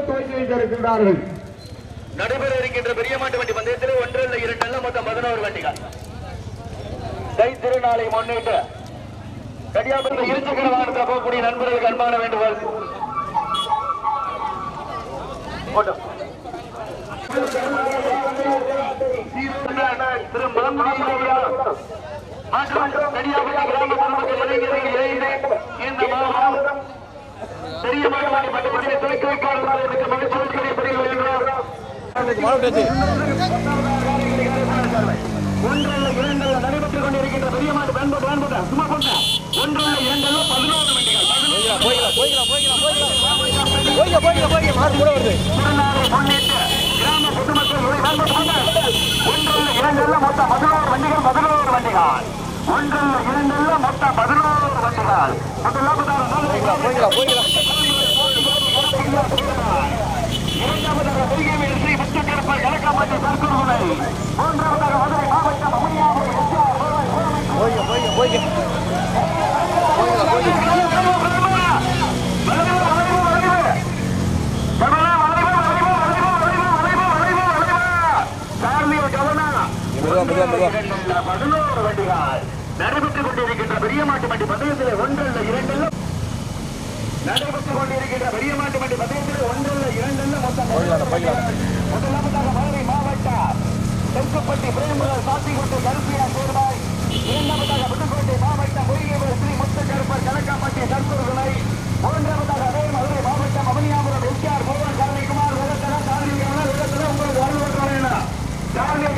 துவக்கி வைக்க இருக்கின்றார்கள் நடைபெற இருக்கின்ற பெரிய மாட்டு வண்டி பந்தயத்தில் ஒன்று இல்லை இரண்டு அல்ல மொத்தம் பதினோரு வண்டிகள். தை திருநாளை முன்னிட்டு கடியாபுரத்தில் இருசக்கர வாகனத்தில் போகக்கூடிய நண்பர்களுக்கு அன்பான வேண்டுகோள் போட்டோம். திரு நடைபெற்றுக் கொண்டிருக்கின்ற மற்றும் கடியாபுரம் பெரிய மாட்டு பட்டப்படியை ஒன்றல்ல இரண்டல்ல நடைபெற்றுக் கொண்டிருக்கின்ற பெரிய மாட்டு பயன்பட்டு பயன்பட்டு சும்மா போட்ட ஒன்றல்ல இரண்டல்ல பதினோரு வண்டிகள் திருநாளை முன்னிட்டு கிராம பொதுமக்கள் ஒன்றல்ல இரண்டல்ல மொத்தம் பதினோரு வண்டிகள் பதினோரு வண்டிகள். ஒன்றல்ல இரண்டல்ல மொத்தம் பதினோரு வண்டிகள். இரண்டாவதாக பெருகை வீடு ஸ்ரீ முத்துக்கருப்பர் கலக்கம்பட்டி தற்கொலை மூன்றாவதாக மதுரை மாவட்டம் அம்மையாபுரம் எஸ்ஆர் பதினோரு வண்டிகள் நடைபெற்றுக் கொண்டிருக்கின்ற பெரிய மாட்டு வண்டி பந்தயத்தில் ஒன்றல்ல இரண்டல்ல நடைபெற்றுக் கொண்டிருக்கின்ற பெரிய மாட்டு வண்டி பந்தயத்தில் ஒன்றல்ல இரண்டல்ல மொத்தம் முதலாவதாக மதுரை மாவட்டம் தெற்குப்பட்டி பிரேமராஜ் சாத்திக்குட்டு கருப்பியா சேர்வாய் இரண்டாவதாக புதுக்கோட்டை மாவட்டம் முத்துக்கருப்பர் கலக்காம்பட்டி தற்பொருளை மூன்றாவதாக அதே மதுரை மாவட்டம் அவனியாபுரம் எஸ்ஆர் மோகன் கருணைக்குமார் கவனம் விளக்கண உங்களுக்கு வலது பக்கம்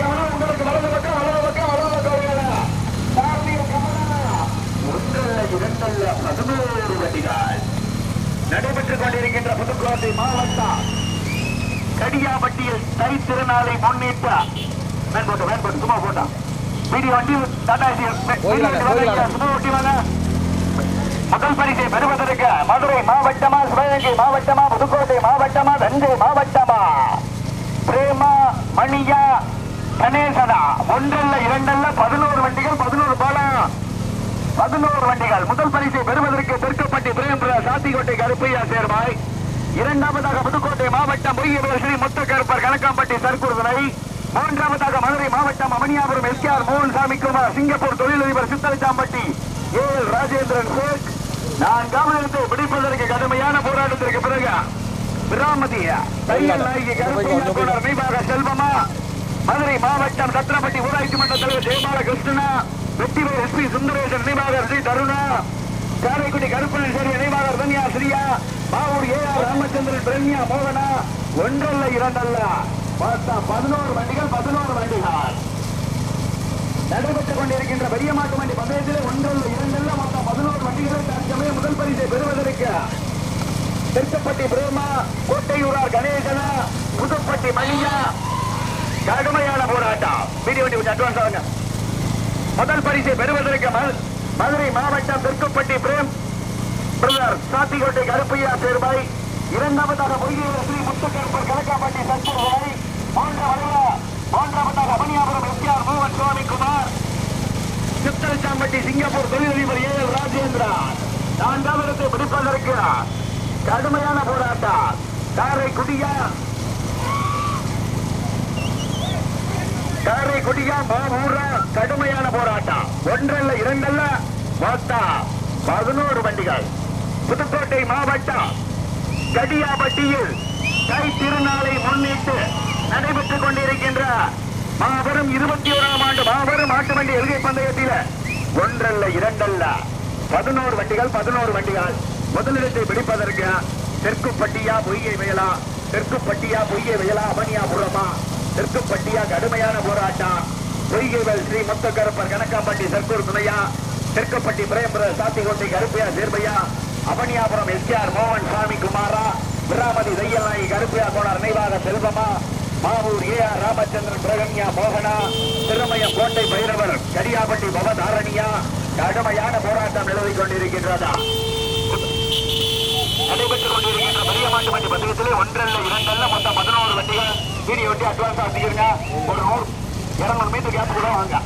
கவனம் உங்களுக்கு வலது பக்கம் வலது பக்கம் வலது பக்கம் வேணும் சாரதி கவனம் ஒன்றல்ல இரண்டல்ல பதினோரு வண்டிகள் நடைபெற்றுக் கொண்டிருக்கின்ற புதுக்கோட்டை மாவட்டம் கடியாபட்டியில் தை திருநாளை முன்னிட்டு. மேன்போட்டு மேன்போட்டு சும்மா போட்டா. வீடியோ வண்டி டாடா வண்டி வாங்க. முதல் பரிசை பெறுவதற்கு மதுரை மாவட்டமா சிவகங்கை மாவட்டமா புதுக்கோட்டை மாவட்டமா தஞ்சை மாவட்டமா? பிரேமா மணியா கணேசனா? ஒன்றல்ல இரண்டல்ல பதினோரு வண்டிகள் பதினோரு பாலம் பதினோரு வண்டிகள். முதல் பரிசை பெறுவதற்கு தெற்குப்பட்டி பிரேம்புர சாத்திக்கோட்டை கருப்பையா சேர்வாய். இரண்டாவதாக புதுக்கோட்டை மாவட்டம் பொய்யவர் ஸ்ரீ முத்தக்கருப்பர் கணக்காம்பட்டி சர்க்குருதனை. மூன்றாவதாக மதுரை மாவட்டம் அமனியாபுரம் எஸ்ஆர் மோகன் சாமி குமார் சிங்கப்பூர் தொழிலதிபர் சித்தரிச்சாம்பட்டி ஏ ராஜேந்திரன் ராஜேந்திரன் சேக் நான்காவது பிடிப்பதற்கு கடுமையான போராட்டத்திற்கு பிறகு பிராமதிய தையல் நாயகி கருப்பையா குமார் மீபாக செல்வமா? மதுரை மாவட்டம் சத்திரப்பட்டி ஊராட்சி மன்ற தலைவர் ஜெயபால கிருஷ்ணனா வெற்றிவேல் எஸ் பி சுந்தரேசன் நினைவாளர் ஸ்ரீ தருணா? காரைக்குடி கருப்பணன் சரி நினைவாளர் தன்யா ஸ்ரீயா பாவூர் ஏ ஆர் ராமச்சந்திரன் பிரன்யா மோகனா? ஒன்றல்ல இரண்டல்ல. பார்த்தா பதினோரு வண்டிகள் பதினோரு வண்டிகள். கொண்டிருக்கின்ற பெரிய மாட்டு வண்டி பந்தயத்திலே ஒன்றல்ல இரண்டல்ல மொத்தம் பதினோரு வண்டிகளை தற்சமயம் முதல் பரிசை பெறுவதற்கு திருச்சப்பட்டி பிரேமா கோட்டையூரார் கணேசனா புதுப்பட்டி மணியா கடுமையான போராட்டம். வீடியோ வண்டி கொஞ்சம் அட்வான்ஸ் ஆகுங்க முதல் பரிசை பெறுவதற்கு மதுரை மாவட்டம் தெற்குப்பட்டி பிரேம் பிரதர் சாத்திகோட்டை கருப்பையா சேர்வாய் இரண்டாவதாக பொய்கையில் ஸ்ரீ முத்துக்கருப்பர் கலக்காப்பட்டி சத்குருவாய் மூன்றாவதாக மூன்றாவதாக மணியாபுரம் எஸ்ஆர் மோகன் சுவாமி குமார் சித்தரச்சாம்பட்டி சிங்கப்பூர் தொழிலதிபர் ஏ எல் ராஜேந்திரா நான்காவது பிடிப்பதற்கு கடுமையான போராட்டம். காரைக்குடியா காரைக்குடியா மாவூரா கடுமையான போராட்டம். ஒன்றல்ல இரண்டல்ல மொத்தம் பதினோரு வண்டிகள். புதுக்கோட்டை மாவட்டம் கடியாபட்டியில் கை திருநாளை முன்னிட்டு நடைபெற்றுக் கொண்டிருக்கின்ற மாபெரும் இருபத்தி ஓராம் ஆண்டு மாபெரும் மாட்டு வண்டி எல்கை பந்தயத்தில் ஒன்றல்ல இரண்டல்ல. பதினோரு வண்டிகள் பதினோரு வண்டிகள். முதலிடத்தை பிடிப்பதற்கு தெற்குப்பட்டியா பொய்யை வயலா. தெற்குப்பட்டியா பொய்யை வயலா அவனியாபுரமா தெற்குப்பட்டியா கடுமையான போராட்டம். பொய்கைவல் ஸ்ரீ முத்தக்கருப்பர் கணக்காம்பட்டி சர்க்கூர் துணையா. தெற்குப்பட்டி பிரேம்பர சாத்திகோட்டை கருப்பையா சேர்பையா. அவனியாபுரம் எஸ்ஆர் மோகன் சாமி குமாரா விராமதி தையல் நாயகி கருப்பையா கோனார் நினைவாக செல்வமா. மாவூர் ஏ ஆர் ராமச்சந்திரன் பிரகன்யா மோகனா திருமயம் கோட்டை பைரவர் கரியாபட்டி பவதாரணியா கடுமையான போராட்டம் நிலவிக் கொண்டிருக்கின்றதா? நடைபெற்றுக் கொண்டிருக்கின்ற பெரிய மாட்டு வண்டி பந்தயத்திலே ஒன்றல்ல இரண்டல்ல மொத்தம் பதினோரு வண்டிகள். வீடியோ வண்டி அட்வான்ஸ் ஆகிருங்க ஒரு நூறு. இருநூறு மீட்டர் கேப் கூட வாங்க.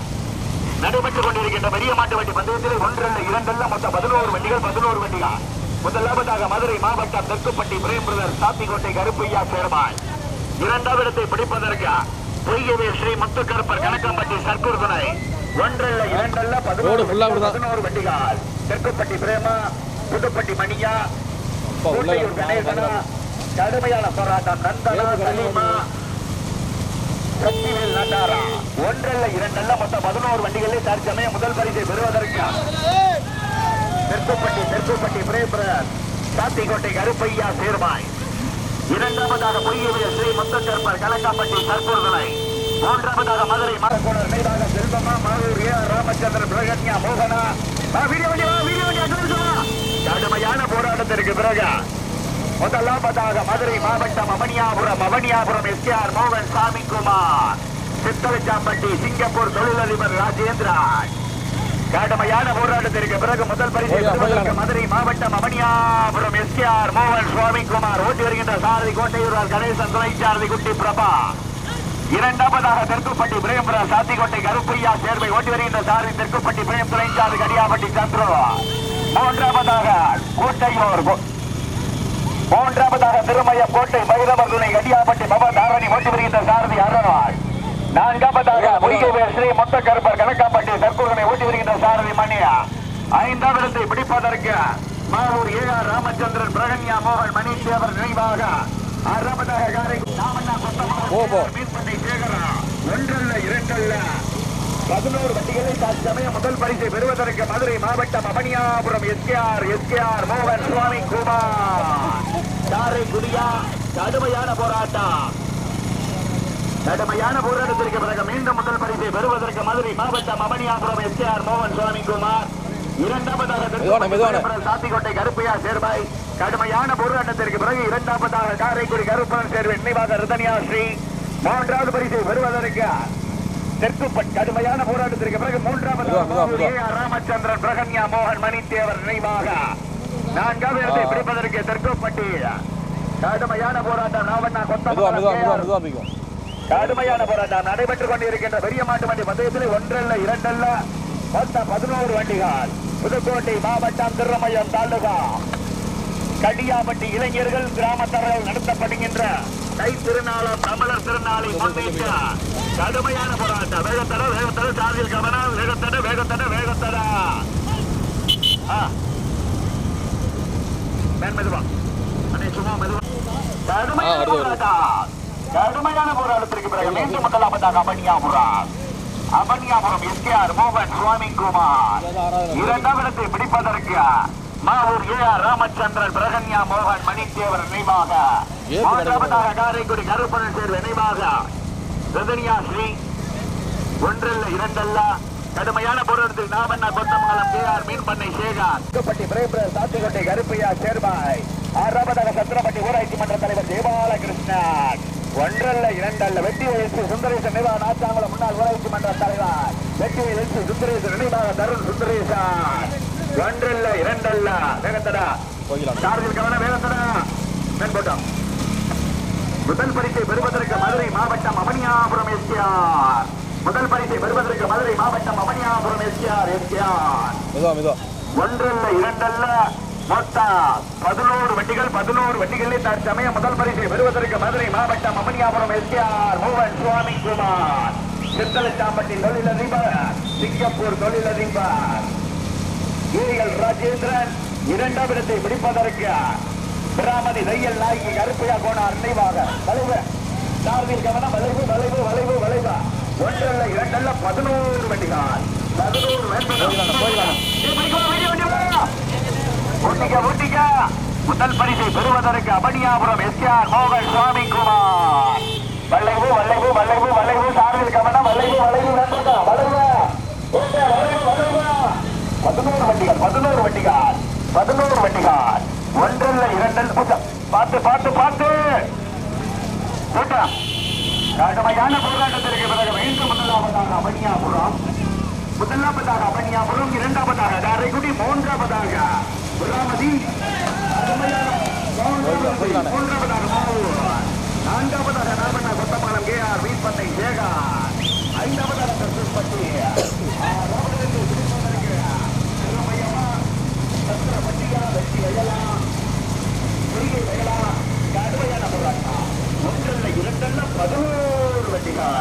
நடைபெற்றுக் கொண்டிருக்கின்ற பெரிய மாட்டு வண்டி பந்தயத்திலே ஒன்றல்ல இரண்டல்ல மொத்தம் பதினோரு வண்டிகள் பதினோரு வண்டிகள். முதலாவதாக மதுரை மாவட்டம் தெற்குப்பட்டி பிரேம் பிரதர் சாத்திக்கோட்டை கருப்பையா சேர்மாய். இரண்டாவது இடத்தை பிடிப்பதற்கு பொய்யவே ஸ்ரீ முத்துக்கருப்பர் கணக்கம்பட்டி சர்க்கூர் துணை ஒன்றல்ல இரண்டல்ல பதினோரு வண்டிகள் தெற்குப்பட்டி பிரேமா புதுப்பட்டி மணியா கணேசனா கடுமையான போராட்டம் நந்தனா சலீமா சக்திவேல் நட்டாரா? ஒன்றல்ல இரண்டல்ல மொத்தம் பதினோரு வண்டிகளே தற்சமயம் முதல் பரிசை பெறுவதற்கு தெற்குப்பட்டி தெற்குப்பட்டி பிரேபரர் சாத்திக்கோட்டை கருப்பையா சேர்மாய் இரண்டாவதாக பொய்யவிய ஸ்ரீ முத்தக்கற்பர் கலக்காப்பட்டி சர்க்கூர்தலை மூன்றாவதாக மதுரை மரக்கோணர் மேலாக செல்வமா மாவூர் ஏ ராமச்சந்திர ராமச்சந்திரன் பிரகன்யா மோகனா. கடுமையான போராட்டத்திற்கு பிறகு முதலாவதாக மதுரை மாவட்டம் அவனியாபுரம் அவனியாபுரம் எஸ் ஆர் மோகன் சாமிக்குமார் சித்தலச்சாம்பட்டி சிங்கப்பூர் தொழிலதிபர் ராஜேந்திரன். கடுமையான போராட்டத்திற்கு பிறகு முதல் பரிசு. மதுரை மாவட்டம் அவனியாபுரம் எஸ் ஆர் மோகன் சுவாமிக்குமார் ஓட்டி வருகின்ற சாரதி கோட்டையூரார் கணேசன் துணை சாரதி குட்டி பிரபா. இரண்டாவதாக தெற்குப்பட்டி பிரேம்பரா சாத்திக்கோட்டை கருப்பையா சேர்வை ஓட்டி வருகின்ற சாரதி தெற்குப்பட்டி பிரேம் துணை சாரதி கடியாப்பட்டி சந்திரு. மூன்றாவதாக கோட்டையூர் மூன்றாவதாக திருமய கோட்டை பைரவர் துணை கடியாப்பட்டி பவதாரணி ஓட்டி வருகின்ற சாரதி அருணாள் நான்காவதாக பொய்கைவேல் ஸ்ரீ மொத்த கருப்பர் கணக்காப்பட்டி சர்க்குருனை ஓட்டி வருகின்ற சாரதி மணியா. ஐந்தாவது இடத்தை பிடிப்பதற்கு மாவூர் ஏ ஆர் ராமச்சந்திரன் பிரகன்யா மோகன் மணி தேவர் நினைவாக ஆறாவதாக காரைக்குடி ராமண்ணா. கொத்தமங்கலம் மீன்பண்ணை சேகரா. ஒன்றல்ல இரண்டல்ல. பதினோரு வண்டிகளை தற்சமயம் முதல் பரிசை பெறுவதற்கு மதுரை மாவட்டம் அவனியாபுரம் எஸ்கேஆர் எஸ்கேஆர் மோகன் சுவாமி குமார். காரைக்குடியா கடுமையான போராட்டம். கடுமையான போராட்டத்திற்கு பிறகு மீண்டும் முதல் பரிசை பெறுவதற்கு மதுரை மாவட்டம் அவனியாபுரம் எஸ்கேஆர் மோகன் சுவாமி குமார் இரண்டாவதாக சாத்திக்கோட்டை கருப்பையா சேர்பாய் கடுமையான போராட்டத்திற்கு பிறகு இரண்டாவதாக காரைக்குடி கருப்பன் சேர்வை நினைவாக ரிதனியா ஸ்ரீ. மூன்றாவது பரிசை பெறுவதற்கு தெற்குப்பட் கடுமையான போராட்டத்திற்கு பிறகு மூன்றாவது. ஆர். ராமச்சந்திரன் பிரகன்யா மோகன் மணித்தேவர் நினைவாக. நான்காவது இடத்தை. பிடிப்பதற்கு தெற்குப்பட்டி கடுமையான போராட்டம் நாவண்ணா மெதுவா. கடுமையான போராட்டம் நடைபெற்றுக் கொண்டிருக்கின்ற பெரிய மாட்டு வண்டி பந்தயத்தில் ஒன்றல்ல இரண்டல்ல. மொத்தம் பதினோரு வண்டிகள். புதுக்கோட்டை மாவட்டம் திருமயம் தாலுகா. கடியாப்பட்டி இளைஞர்கள் கிராமத்தர்கள் நடத்தப்படுகின்ற கை திருநாளம் தமிழர் திருநாளை முன்வைத்து கடுமையான போராட்டம். வேகத்தட வேகத்தட சார்பில் கவனம். வேகத்தட வேகத்தட வேகத்தட. ஆ. மேன் மெதுவா. அண்ணே சும்மா மெதுவா. கடுமையான. போராட்டம். கடுமையான போராட்டத்திற்கு பிறகு மீண்டும் முதலாவதாக அபன்யாபுரம். அபன்யாபுரம் எஸ்கேஆர் மோகன் சுவாமி குமார் இரண்டாம் இடத்தை பிடிப்பதற்கு மாவூர் ஏ ஆர் ராமச்சந்திரன் பிரகன்யா மோகன் மணித்தேவர் நினைவாக மூன்றாவதாக காரைக்குடி கருப்பணன் சேர்வு நினைவாக ரதனியா ஸ்ரீ ஒன்றல்ல இரண்டல்ல. கடுமையான போராட்டத்தில் நாமண்ணா கொத்தமங்கலம் கே ஆர் மீன்பண்ணை சேகர். பட்டி பிரேபுர சாத்திக்கோட்டை கருப்பையா சேர்பாய். ஆறாவதாக சத்திரப்பட்டி ஊராட்சி மன்ற தலைவர் தேபாலகிருஷ்ணன் ஒன்றல்ல இரண்டல்ல. வெட்டி எழுச்சி சுந்தரேசன் நினைவாக நாச்சாங்குளம் முன்னாள் ஊராட்சி மன்ற தலைவர். வெட்டி எழுச்சி சுந்தரேசன் நினைவாக தருண் சுந்தரேசன். ஒன்றல்ல இரண்டல்ல. வேகத்தடா. சாரதில் கவனம் வேகத்தடா. மேன்போட்டம் முதல் பரிசை பெறுவதற்கு மதுரை மாவட்டம் அவனியாபுரம் எஸ்கேஆர். முதல் பரிசை பெறுவதற்கு மதுரை மாவட்டம் எஸ்கேஆர். மெதுவா மெதுவா. ஒன்றல்ல இரண்டல்ல. மொத்தம் பதினோரு வண்டிகள் பதினோரு வண்டிகளில் தற்சமயம் முதல் பரிசை பெறுவதற்கு மதுரை மாவட்டம் அமனியாபுரம் எஸ்கேஆர் மோகன் சுவாமி குமார் சித்தலச்சாம்பட்டி தொழிலதிபர் சிங்கப்பூர் தொழிலதிபர். ஏஎல் ராஜேந்திரன் இரண்டாம் இடத்தை பிடிப்பதற்கு பிராமதி தையல் நாயகி கருப்பையா கோணார் நினைவாக. வளைவு. சார்பில் கவனம் வளைவு வளைவு வளைவு வளைவு. ஒன்றல்ல இரண்டல்ல பதினோரு வண்டிகள் பதினோரு போய்க்கலாம், போய்க்கலாம். ஒட்டிக்க ஒட்டிக்க முதல் பரிசை பெறுவதற்கு அபனியாபுரம் எஸ்ஆர் மோகன் சுவாமி குமார் வல்லைவு வல்லைவு வல்லைவு வல்லைவு சார்பில் கவனம். வல்லைவு வல்லைவு வேண்டாம் வளைவு. பதினோரு வண்டிகள் பதினோரு வண்டிகள் பதினோரு வண்டிகள். ஒன்றல்ல இரண்டல் பூஜா பார்த்து பார்த்து பார்த்து. கூட்டம் கடுமையான போராட்டத்திற்கு பிறகு மீண்டும் முதலாவதாக அபனியாபுரம். முதலாவதாக அபனியாபுரம் இரண்டாவதாக. காரைக்குடி மூன்றாவதாக. மாவூர். நான்காவதாக நாமண்ணா கொத்தமங்கலம் கே ஆர் வீட்பட்டை சேகா ஐந்தாவதாக சத்திரப்பட்டியா வெற்றி வயலா பொய்கை வயலா கடுமையான போராட்டம். ஒன்றல்ல இரண்டல்ல பதினோரு வண்டிகள்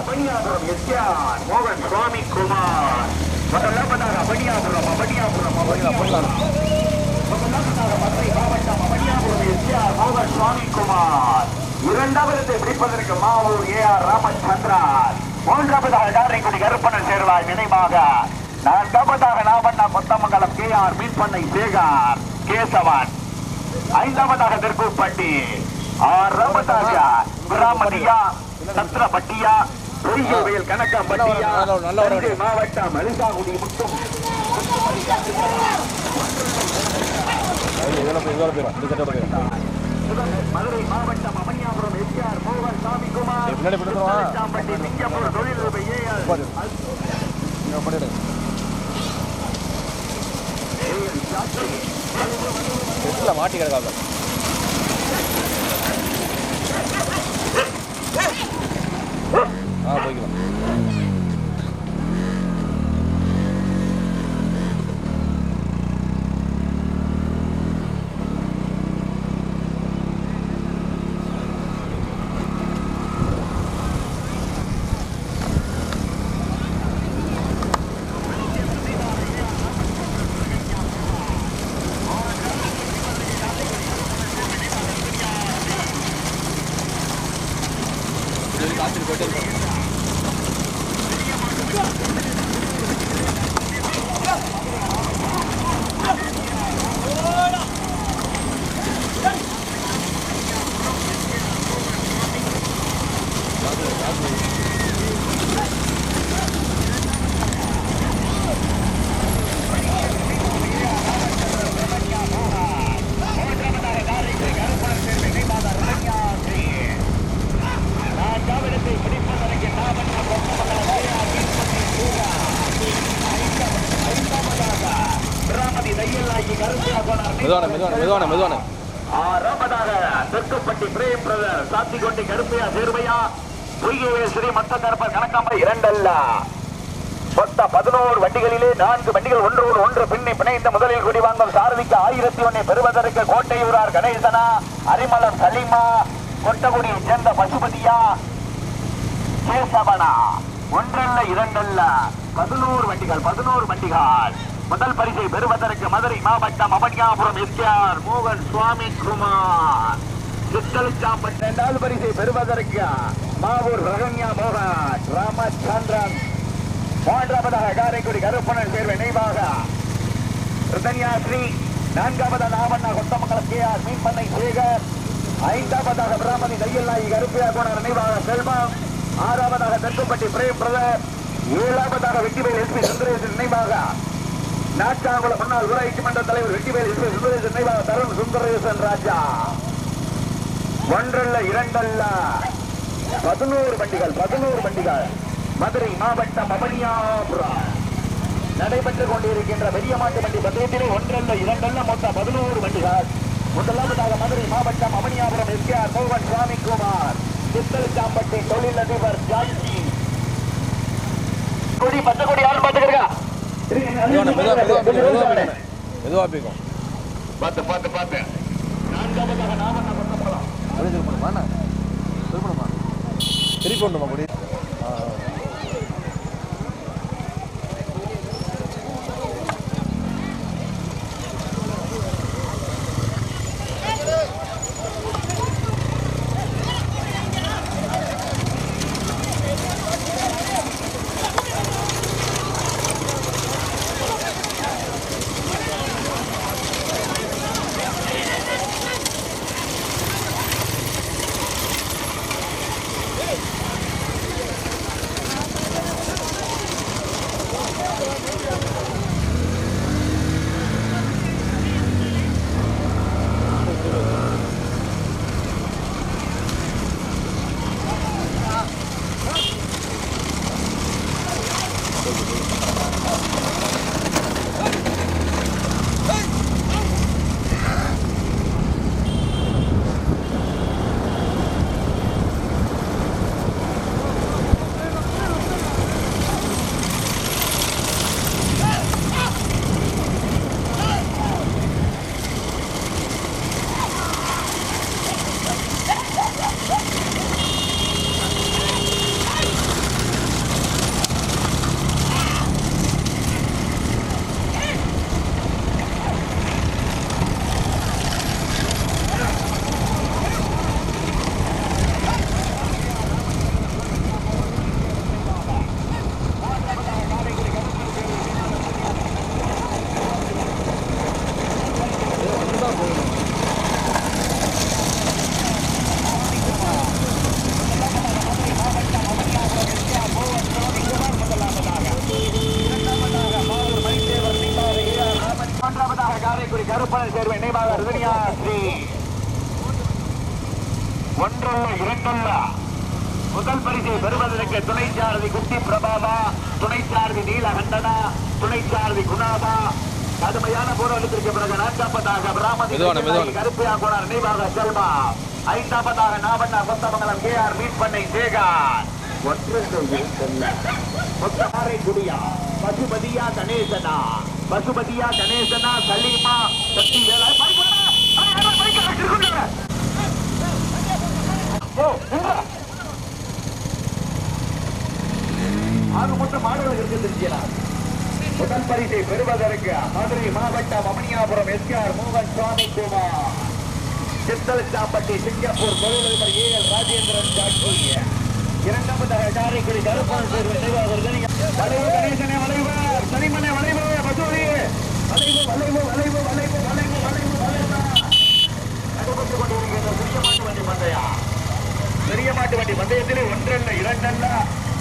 அபனியாபுரம் எஸ்ஆர் மோகன் சுவாமி குமார். முதலாவதாக அபனியாபுரம் அபனியாபுரம் இரண்டாவது பிடிப்பதற்கு மாவூர் ஏ ஆர் ராமச்சந்திரன். மூன்றாவதாக காரைக்குடி கருப்பணன் சேர்வாய் நினைவாக. நான்காவதாக நாமண்ணா கொத்தமங்கலம் கே ஆர் மீன்பண்ணை சேகார் கேசவன். ஐந்தாவதாக தெற்குப்பட்டி ஆறாவதாக கிராமதியா சத்திரப்பட்டியா கணக்கம்பட்டியா ஒரு தஞ்சை மாவட்டம் அலிசாகுடி முட்டும் மதுரை மாவட்டம் அமனியாபுரம் எஸ்ஆர் மோகன் சாமி குமார் சிங்கப்பூர் ஏஆர் மாட்டி கிடக்காது ஆ போய்க்கலாம். மெதுவான மெதுவான மெதுவான மெதுவான. ஆறாவதாக தெற்குப்பட்டி பிரேம் பிரதர் சாத்திக்கொண்டி கருப்பையா சேர்வையா? பொய்கைவேல் ஸ்ரீ மத்த கருப்பர் கணக்காமல் இரண்டல்ல. மொத்த பதினோரு வண்டிகளிலே நான்கு வண்டிகள் ஒன்றோடு ஒன்று பின்னி பிணைந்த முதலில் குடி வாங்கும் சாரதிக்கு ஆயிரத்தி ஒன்னை பெறுவதற்கு கோட்டையூரார் கணேசனா அரிமளம் சலீமா கொட்டகுடியை சேர்ந்த பசுபதியா கேசவனா ஒன்றல்ல இரண்டல்ல. பதினோரு வண்டிகள் பதினோரு வண்டிகள். முதல் பரிசை பெறுவதற்கு மதுரை மாவட்டம் அமனியாபுரம் எஸ்ஆர் மோகன் சுவாமி குமார். சித்தலிச்சாம்பட் இரண்டாவது பரிசை பெறுவதற்கு மாவூர் ரகன்யா மோகன் ராமச்சந்திரன். மூன்றாவதாக காரைக்குடி கருப்பணன் தேர்வு நினைவாக ரிதன்யாஸ்ரீ நான்காவதாக நாவண்ணா கொத்தமங்கலம் கே ஆர் மீன்பண்ணை சேகர். ஐந்தாவதாக பிராமணி தையல்லாயி கருப்பையா கோணர் நினைவாக செல்வம். ஆறாவதாக தெற்குப்பட்டி பிரேம் பிரதர். ஏழாவதாக வெட்டிவேல் எஸ்பி சுந்தரேசன் நினைவாக நாட்டாங்குளம் முன்னாள் ஊராட்சி மன்ற தலைவர் வெட்டிவேல் சுந்தரேசன் நினைவாக தருண் சுந்தரேசன் ராஜா. ஒன்றல்ல இரண்டல்ல பதினோரு வண்டிகள் பதினோரு வண்டிகள் மதுரை மாவட்டம் அமனியாபுரம் நடைபெற்றுக் கொண்டிருக்கின்ற பெரிய மாட்டு வண்டி பந்தயத்திலே ஒன்றல்ல இரண்டல்ல மொத்தம் பதினோரு வண்டிகள் முதலாவதாக மதுரை மாவட்டம் அமனியாபுரம் எஸ்கேஆர் மோகன் சுவாமிக்குமார் சித்தலிச்சாம்பட்டி தொழிலதிபர் ஜான்சி கொடி பத்து கொடி யாரும் பார்த்துக்கிறா மெதுவாக மெதுவாக மெதுவாக மெதுவாக மெதுவாக போய்க்கும் பார்த்து பார்த்து பார்த்து. நான்காவதாக நாமண்ணா கொத்தமங்கலம் அப்படியே திருப்பணுமா காரைக்குடி கருப்பணன் சேர்வை நினைவாக ரஜினியா ஸ்ரீ. ஒன்றல்ல இரண்டல்ல. முதல் பரிசை பெறுவதற்கு துணை சாரதி குட்டி பிரபாவா துணை சாரதி நீலகண்டனா துணை சாரதி குணாபா கடுமையான போராட்டத்திற்கு பிறகு நான்காப்பதாக பிராமதி கருப்பையா கோனார் நினைவாக செல்மா ஐந்தாவதாக நாவண்ணா கொத்தமங்கலம் கே ஆர் மீட் பண்ணை ஜெயகான் ஒன்று மொத்த குடியா பசுபதியா கணேசனா. பசுபதியா கணேசனா சலீமா சக்தி வேலா பைக்கா ஓ நின்றா. ஆக மொத்தம் மாடுகள் இருக்கு முதல் பரிசை பெறுவதற்கு மதுரை மாவட்டம் அமனியாபுரம் எஸ்ஆர் மோகன் சுவாமி குமார் சித்தல் சாம்பட்டி சிங்கப்பூர் தொழிலதிபர் ஏ எல் ராஜேந்திரன் சாட்சி இரண்டாவதாக காரைக்குடி கருப்பான் சேர்வு நிர்வாகர்கள் வளைவு கணேசனே வளைவு சனிமனே வளைவு மசூரி வளைவு வளைவு வளைவு வளைவு வளைவு வளைவு வளைவு நடைபெற்றுக் கொண்டிருக்கின்ற சிறிய மாட்டு வண்டி பந்தயா பெரிய மாட்டு வண்டி பந்தயத்திலே ஒன்றல்ல இரண்டல்ல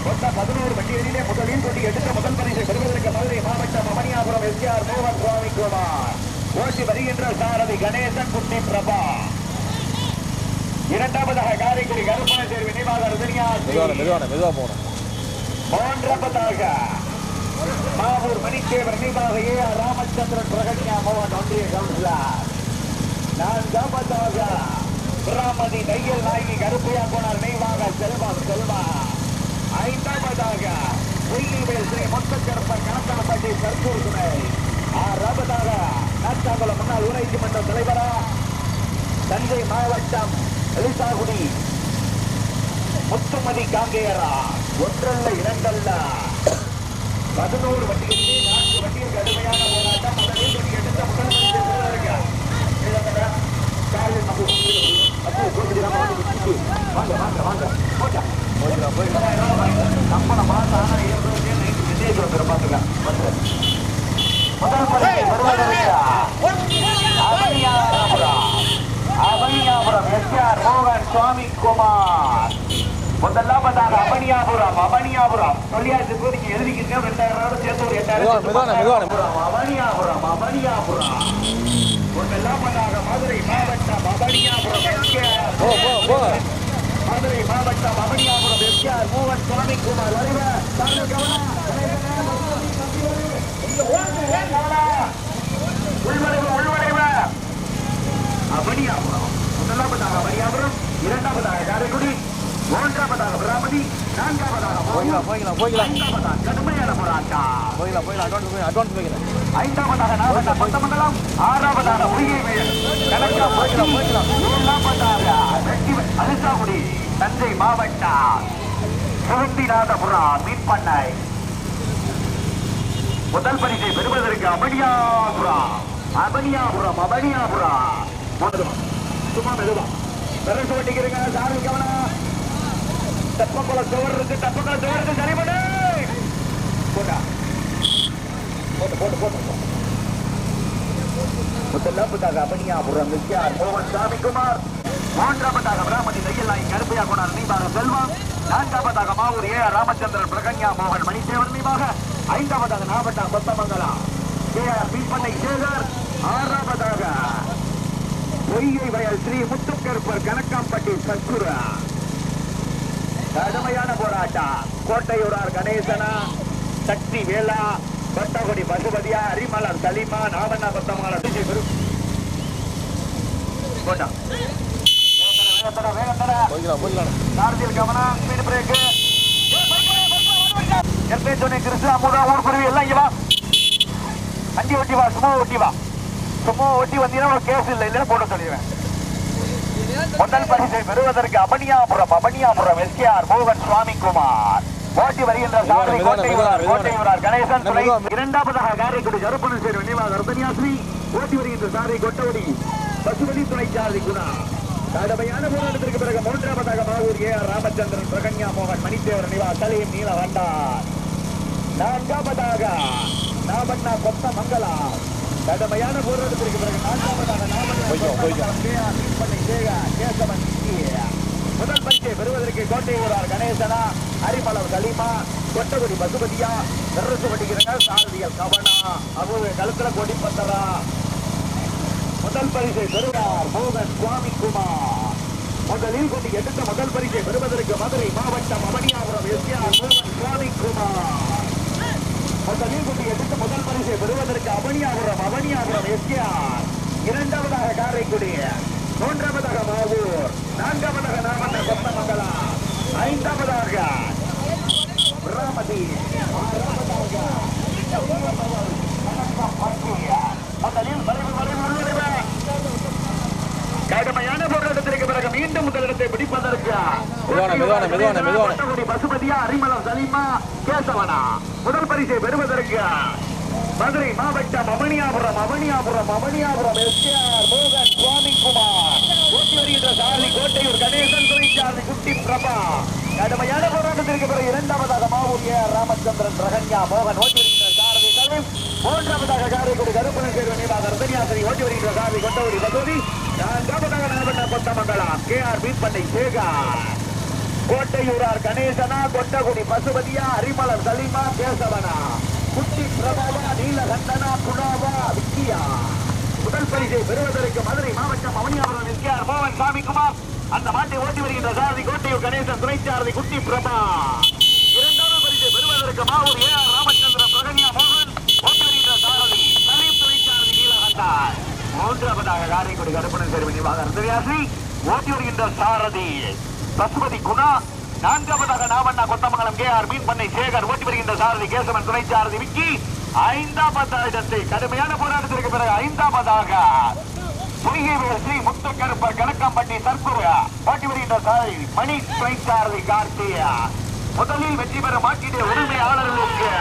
மொத்த பதினோரு வண்டிகளிலே முதலில் கொண்டு எடுத்த முதல் பரிசை பெறுவதற்கு மதுரை மாவட்டம் அமனியாபுரம் எஸ்ஆர் மோகன் சுவாமி குமார் வருகின்ற சாரதி கணேசன் குட்டி பிரபா இரண்டாவதாக காரைக்குடி கருப்பண தேர்வு நினைவாக போகணும். மூன்றாவதாக மாவூர் மணித்தேவர் நினைவாக ராமச்சந்திரன் பிரகன்யா மோகன் ஒன்றிய கவுன்சிலர். நான்காவதாக பிராமதி தையல் நாயகி கருப்பையா போனார் நினைவாக செல்வா செல்வா ஐந்தாவதாக பொய்யிவேல் ஸ்ரீ மொத்தக்கருப்பன் கணக்கானப்பட்டி கருப்பூர் துணை. ஆறாவதாக நாட்டாங்குளம் முன்னாள் ஊராட்சி மன்ற தலைவரா தஞ்சை மாவட்டம் எலிசாகுடி. முத்துமதி காங்கேயரா. ஒன்றல்ல இரண்டல்ல. பதினோரு வண்டிகளிலே நான்கு வண்டிகள் கடுமையான போராட்டம். முதலில் வண்டி எடுத்த முதல் நம்ம வாங்க வாங்க வாங்க. நம்மள மாசம் ஆனா பாத்துக்க வந்து முதல் அவனியாபுரம் அவனியாபுரம் எஸ்ஆர் மோகன் சுவாமி குமார் முதலாவதாக அவனியாபுரம் அவனியாபுரம் சொல்லியாச்சு நீங்க எழுதிக்கிட்டு ரெண்டாயிரம் சேர்த்து ஒரு எட்டாயிரம். அவனியாபுரம் அவனியாபுரம் முதலாவதாக மதுரை மாவட்டம் அவனியாபுரம் மதுரை மாவட்டம் அவனியாபுரம் எஸ்ஆர் மோகன் சுவாமி குமார் வருவ உள்வரைவு உள்வரைவு அவனியாபுரம் முதலாவதாக அவனியாபுரம் இரண்டாவதாக காரைக்குடி மூன்றாவதாக பிராமதி நான்காவதாக போய்க்கலாம் போய்க்கலாம் போய்க்கலாம் அட்வான்ஸ் போய் அட்வான்ஸ் போய்க்கலாம் ஐந்தாவதாக நாவட்ட கொத்தமங்கலம் ஆறாவதாக உயிர்வேல் கணக்கா போய்க்கலாம் போய்க்கலாம் ஏழாவதாக வெற்றி அலிசாகுடி தஞ்சை மாவட்டம் சுகந்திநாதபுரம் மீன்பண்ணை முதல் பரிசை பெறுவதற்கு அபனியாபுரம். அபனியாபுரம் அபனியாபுரம். முதலும் சும்மா மெதுவா. பெருசு வட்டிக்கிறீங்க சாரி கவனம். தெப்பக்குள சுவர் இருக்கு தெப்பக்குள சுவர் இருக்கு சரி பண்ணு போட்டா போட்டு போட்டு. போட்டு முதலாவதாக அபனியாபுரம் வித்யார் மோகன் சாமிக்குமார் மூன்றாவதாக பிராமணி கருப்பையா கொண்டார் நீபாக செல்வம் நான்காவதாக மாவூர் ஏ ராமச்சந்திரன் பிரகன்யா மோகன் மணிதேவன் நீபாக ஐந்தாவதாக நாவட்டா கொத்தமங்கலா கே ஆர் பீப்பண்ணை சேகர். ஆறாவதாக பொய்கை வயல் ஸ்ரீ முத்துக்கருப்பர் கணக்காம்பட்டி சத்குரா. கடுமையான போராட்டம். கோட்டையூரார் கணேசனா சக்தி வேலா பட்டகுடி பசுபதியா அரிமலர் சலிமா நாவண்ணா வா. வண்டி ஓட்டி வா சும்மா ஓட்டி வா. சும்மா ஓட்டி வந்தீங்கன்னா கேஸ் இல்லை இல்லைன்னா போட சொல்லிடுவேன். முதல் பரிசை பெறுவதற்கு அபனியாபுரம் அபனியாபுரம் எஸ்கேஆர் மோகன் சுவாமி குமார் ஓட்டி வருகின்ற மெதுவான, கோட்டையூரார் கோட்டையூரார் கணேசன் துணை. மெதுவான. இரண்டாவதாக காரைக்குடி கருப்பணன் சேர் நினைவாக ரத்தனியாஸ்ரீ ஓட்டி வருகின்ற சாரதி கொட்டவடி பசுபதி துணை சாரதி குணா. கடுமையான போராட்டத்திற்கு பிறகு மூன்றாவதாக மாவூர் ஏ ஆர் ராமச்சந்திரன் பிரகன்யா மோகன் மணித்தேவர் நிவா சலீம் நீல வண்டார். நான்காவதாக நாபண்ணா கொத்த மங்களா கடுமையான போராட்டத்திற்கு பிறகு நான்காவதாக நாபண்ணா போய்க்கோ, போய்க்கோ. கேஆர் மீன்பண்ணை சேகா கேசவன் இந்தியா. முதல் பரிசை பெறுவதற்கு கோட்டை ஊரார் கணேசனா அரிமலர் கலிமா கொட்டகுடி பசுபதியா வெரசு வட்டிக்கிறங்க சாரதிகள் கவனா அவங்க கழுத்துல கொடி பத்தரா முதல் பரிசை பெறுவார் மோகன் சுவாமி குமார் முதலில் கொண்டு எடுத்த முதல் பரிசை பெறுவதற்கு மதுரை மாவட்டம் அவனியாபுரம் எஸ்ஆர் சுவாமிக்குமார் முதலில் கொண்டு எடுத்த முதல் பரிசை பெறுவதற்கு அவனியாபுரம் அவனியாபுரம் எஸ்ஆர் இரண்டாவதாக காரைக்குடி மூன்றாவதாக மாவூர் நான்காவதாக நாமந்த கொத்தமங்கலா ஐந்தாவதாக ராமதி. கடுமையான போராட்டத்திற்கு பிறகு மீண்டும் முதலிடத்தை பிடிப்பதற்கு பசுபதியா அரிமளம் சலீமா கேசவனா. முதல் பரிசை பெறுவதற்கு மதுரை மாவட்டம் அவனியாபுரம் அவனியாபுரம் அவனியாபுரம் எஸ்ஆர் மோகன் சுவாமிக்குமார் ஓட்டி வருகின்ற சாரதி கோட்டையூர் கணேசன் துணைச்சாரதி குட்டி பிரபா. கடுமையான போராட்டத்திற்கு பிறகு இரண்டாவதாக மாவூர் ஏ ராமச்சந்திரன் ரகன்யா மோகன் ஓட்டி வருகின்ற சாரதி சலீம். மூன்றாவதாக காரைக்குடி கருப்பணன் தேர்வு நினைவாக ரத்தனியாசரி ஓட்டி வருகின்ற சாரதி கொண்டவரி பகுதி நான்காவதாக நண்பண்ண கொத்தமங்கலம் கே ஆர் மீன்பண்ணை சேகா கோட்டையூரார் கணேசனா கொட்டகுடி பசுபதியா அரிமலர் சலிமா கேசவனா. குட்டி பிரபாவா நீலகண்டனா புனாவா விக்கியா. முதல் பரிசை பெறுவதற்கு மதுரை மாவட்டம் அவனியாபுரம் எஸ்கேஆர் மோகன் சாமிக்குமார் அந்த மாட்டை ஓட்டி வருகின்ற சாரதி கோட்டையூர் கணேசன் சாரதி குட்டி பிரபா. இரண்டாவது பரிசை பெறுவதற்கு மாவூர் ஏ ஆர் ராமச்சந்திரன் பிரகன்யா மோகன். ஓட்டி வருகின்ற சாரதி சலீம் துணைச்சாரதி நீலகண்டார் மூன்றாவதாக காரைக்குடி கருப்பணன் சேர்வு நிர்வாக ஓட்டி வருகின்ற சாரதி. பசுபதி குணா நான்காவதாக நாவண்ணா கொத்தமங்கலம் கே ஆர் மீன் பண்ணை சேகர் ஓட்டி வருகின்ற சாரதி கேசவன் துணை சாரதி விக்கி. ஐந்தாவது இடத்தை கடுமையான போராட்டத்திற்கு பிறகு ஐந்தாவதாக பொய்கைவேல் ஸ்ரீ முத்துக்கருப்பர் கணக்கம்பட்டி சர்க்குரு ஓட்டி வருகின்ற சாரதி மணி துணை சாரதி கார்த்தியா முதலில் வெற்றி பெற மாட்டிய உரிமையாளர்களுக்கு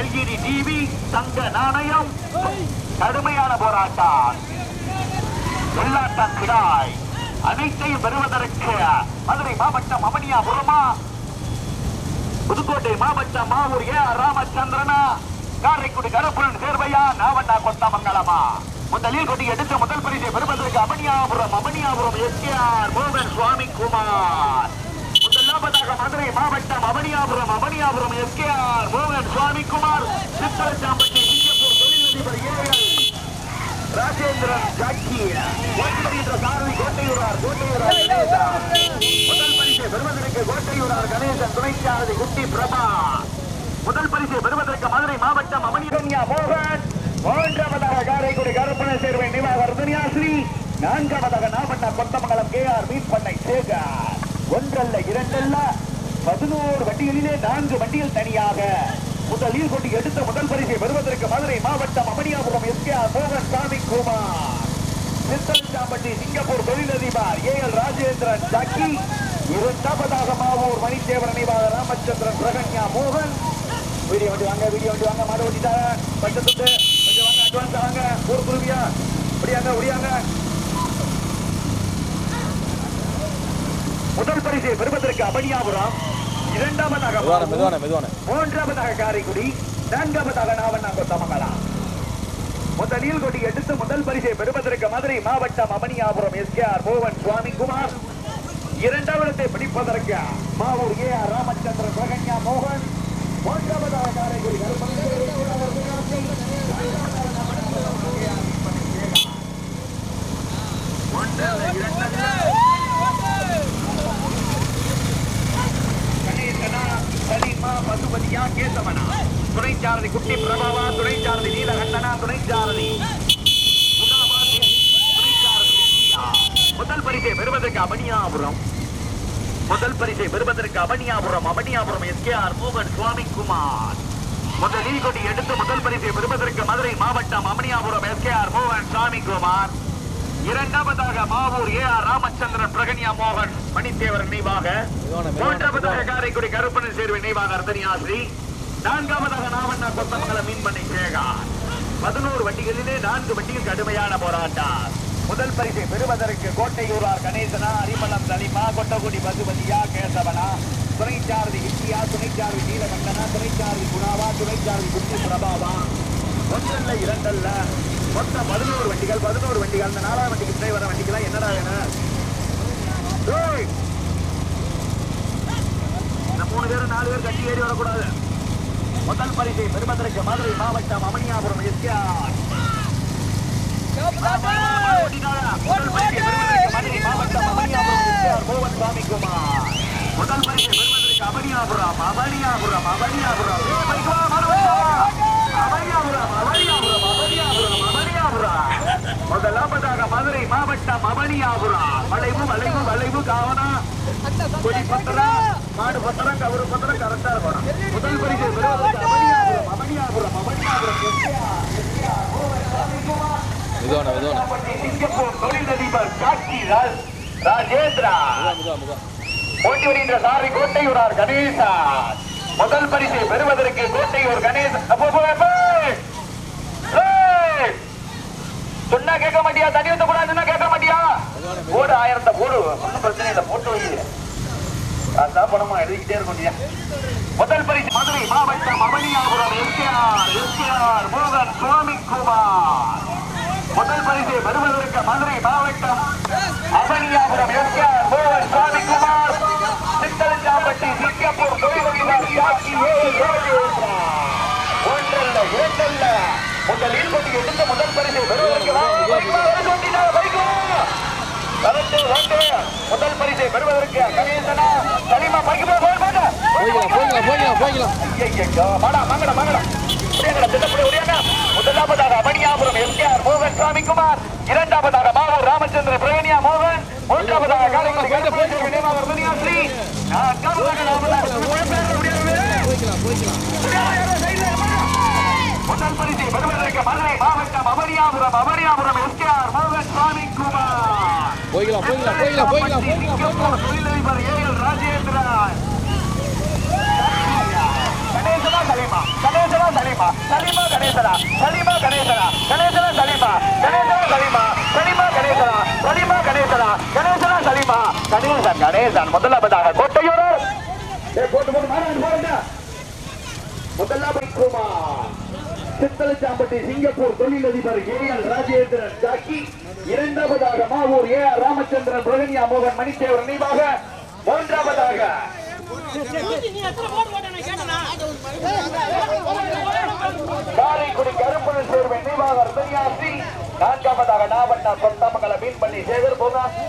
எல்இடி டிவி தங்க நாணயம் கடுமையான போராட்டம். வெள்ளாட்டம் கிடாய். அனைத்தையும் பெறுவதற்கு மதுரை மாவட்டம் அவனியாபுரமா புதுக்கோட்டை மாவட்டம் மாவூர் ஏ ராமச்சந்திரனா காரைக்குடி கரப்புரன் சேர்வையா நாவண்ணா கொத்தமங்கலமா? முதலில் கொடி எடுத்த முதல் பரிசை பெறுவதற்கு அவனியாபுரம் அவனியாபுரம் எஸ்ஆர் மோகன் சுவாமி குமார். முதலாவதாக மதுரை மாவட்டம் அவனியாபுரம் அவனியாபுரம் எஸ்கேஆர் மோகன் சுவாமி குமார். சித்தரச்சாம்பட்டி சிங்கப்பூர் தொழிலதிபர் ஏஎல் ராஜேந்திரன் ஜாக்கிய ஓட்டுநர் சாரதி கோட்டையூரார் கோட்டையூரார் முதல் பரிசை பெறுவதற்கு கோட்டையூரார் கணேசன் துணை சாரதி குட்டி பிரபா. முதல் பரிசை பெறுவதற்கு மதுரை மாவட்டம் அமனிகன்யா மோகன். மூன்றாவதாக காரைக்குடி கருப்பண சேர்வை நிவாக ரதன்யாஸ்ரீ நான்காவதாக நாமண்ணா கொத்தமங்கலம் கே ஆர் மீன்பண்ணை சேகர். ஒன்றல்ல இரண்டல்ல. பதினோரு வண்டிகளிலே நான்கு வண்டிகள் தனியாக. முதலில் கொண்டு எடுத்த முதல் பரிசை பெறுவதற்கு மதுரை மாவட்டம் அமனியாபுரம் எஸ் கே ஆர் மோகன் சாமி குமார் சித்தரஞ்சாம்பட்டி சிங்கப்பூர் தொழிலதிபர் ஏ எல் ராஜேந்திரன் ஜக்கி. இரண்டாவதாக மாவூர் மணித்தேவன் நிவாத ராமச்சந்திரன் பிரகன்யா மோகன். வீடியோ வண்டி வாங்க வீடியோ வண்டி வாங்க மாடு ஓட்டிட்டாங்க பட்டு துட்டு கொஞ்சம் வாங்க அட்வான்ஸ் வாங்க. ஊர் குருவியா? ஒடியாங்க ஒடியாங்க முதல் பரிசை பெறுவதற்கு அபனியாபுரம் இரண்டாவதாக மெதுவான மெதுவான மூன்றாவதாக காரைக்குடி நான்காவதாக நாவண்ணா கொத்தமங்கலா முதலில் கொடி எடுத்து முதல் பரிசை பெறுவதற்கு மதுரை மாவட்டம் அமனியாபுரம் கே ஆர் மோகன் சுவாமிக்குமார் இரண்டாவது பிடிப்பதற்கு மாவூர் ஏ ஆர் ராமச்சந்திரன் பிரகன்யா மோகன். மூன்றாவதாக காரைக்குடி கணேசனா சலீமா பசுபதியா கேசவனா துணைச்சாரதி குட்டி பிரபாவா துணைச்சாரதி நீலகண்டனா துணைச்சாரதி சாரதி முதல் பரிசை பெறுவதற்கு அபனியாபுரம். முதல் பரிசை பெறுவதற்கு Avaniyapuram. Avaniyapuram S K R மோகன் சுவாமி குமார் முதலில் கொடி எடுத்து முதல் பரிசை பெறுவதற்கு மதுரை மாவட்டம் அமனியாபுரம் எஸ் கே ஆர் மோகன் சுவாமி குமார் இரண்டாவதாக மாவூர் ஏ ஆர் ராமச்சந்திரன் பிரகன்யா மோகன் மணித்தேவர் நினைவாக. மூன்றாவதாக காரைக்குடி கருப்பணன் சேர்வு நினைவாக அர்த்தனியாஸ்ரீ நான்காவதாக நாவண்ணா கொத்தமங்கலம் மீன்பண்ணை சேகார் பதினோரு வண்டிகளிலே நான்கு வண்டிகள் கடுமையான போராட்டம். முதல் பரிசை பெறுவதற்கு கோட்டையூரார் கணேசனா அரிமளம் தலிமா கொட்டகுடி பசுபதியா கேசவனா துணைச்சாரதி இந்தியா துணைச்சாரதி நீலகண்டனா துணைச்சாரதி குணாவா துணைச்சாரதி குட்டி பிரபாவா ஒன்றல்ல இரண்டல்ல. மொத்தம் பதினோரு வண்டிகள் பதினோரு வண்டிகள் அந்த நாலாவது வண்டிக்கு பின்னாடி வர வண்டிக்கெல்லாம் என்னடா வேணும்! இந்த மூணு பேரும் நாலு பேர் கட்டி ஏறி வரக்கூடாது. முதல் பரிசை பெறுவதற்கு மதுரை மாவட்டம் அமனியாபுரம் எஸ்ஆர் முதல் பரிசை பெறுவதற்கு மதுரை மாவட்டம் அமனியாபுரம் எஸ்ஆர் மோகன் சாமிக்குமார் முதல் முதலாவதாக மதுரை மாவட்டம் அமனியாபுரம் வளைவு வளைவு வளைவு காவனா. கொடி மாடு பத்திரம் கவுரு பத்திரம் கரெக்டா இருக்கணும் முதல் பரிசு தொழிலதிபர் காட்சி ராஜேந்திரா. ஓட்டி வருகின்ற சாரி கோட்டையூரார் கணேசா. முதல் பரிசை பெறுவதற்கு கோட்டையூர் கணேச. சொன்னா கேட்க மாட்டியா? தண்ணி ஊத்த கூடாதுன்னா கேட்க மாட்டியா? போடு ஆயிரத்தை போடு. ஒன்றும் பிரச்சனை இல்லை போட்டு வை. அதான் பணமா எழுதிக்கிட்டே இருக்க முதல் பரிசு மதுரை மாவட்டம் அவனியாபுரம் எம்ஜிஆர் எம்ஜிஆர் மோகன் சுவாமி குமார். முதல் பரிசு பெறுவதற்கு மதுரை மாவட்டம் அவனியாபுரம் எம்ஜிஆர் மோகன் சுவாமி குமார். சித்தலஞ்சாம்பட்டி சிங்கப்பூர் தொழில் ஒன்றல்ல இரண்டல்ல. முதலில் கொண்டு எடுத்த முதல் பரிசை. முதல் பரிசை பெறுவதற்கு கணேசனா சலிமா பைக்கு போ, போய் பாருங்க. போய்க்கலாம் போய்க்கலாம் போய்க்கலாம் போய்க்கலாம். ஐயையோ, வாடா, வாங்கடா, வாங்கடா. ஒடியாங்கடா, சின்னப்புடி, ஒடியாங்க. முதலாவதாக மணியாபுரம் எம்ஜிஆர் மோகன் இரண்டாவதாக மாவூர் ராமச்சந்திர மோகன். மூன்றாவதாக முதல் பரிசை பெறுவதற்கு மதுரை மாவட்டம் அவனியாபுரம் அவனியாபுரம் எஸ்கேஆர் மோகன் சுவாமி குமார். போய்க்கலாம் போய்க்கலாம் போய்க்கலாம் போய்க்கலாம் போய்க்கலாம் தொழிலதிபர் ஏஎல் ராஜேந்திரன். கணேசனா சலீமா கணேசனா சலீமா சலீமா கணேசனா சலீமா கணேசனா கணேசனா சலீமா கணேசனா சலீமா சலீமா கணேசனா சலீமா கணேசனா கணேசனா சலீமா கணேசன் கணேசன் முதலாவதாக கோட்டையூரர் முதலாவது குமார். சித்தலச்சாம்பட்டி சிங்கப்பூர் தொழிலதிபர் ஏ எல் ராஜேந்திரன் ஜாக்கி. இரண்டாவதாக மாவூர் ஏ ஆர் ராமச்சந்திரன் பிரகன்யா மோகன் மணித்தேவர் நினைவாக மூன்றாவதாக காரைக்குடி கருப்பணன் சேர்வை நினைவாக ரத்தனியாசி நான்காவதாக நாவண்ணா சொத்தமங்கல மீன்பள்ளி சேகர் போனா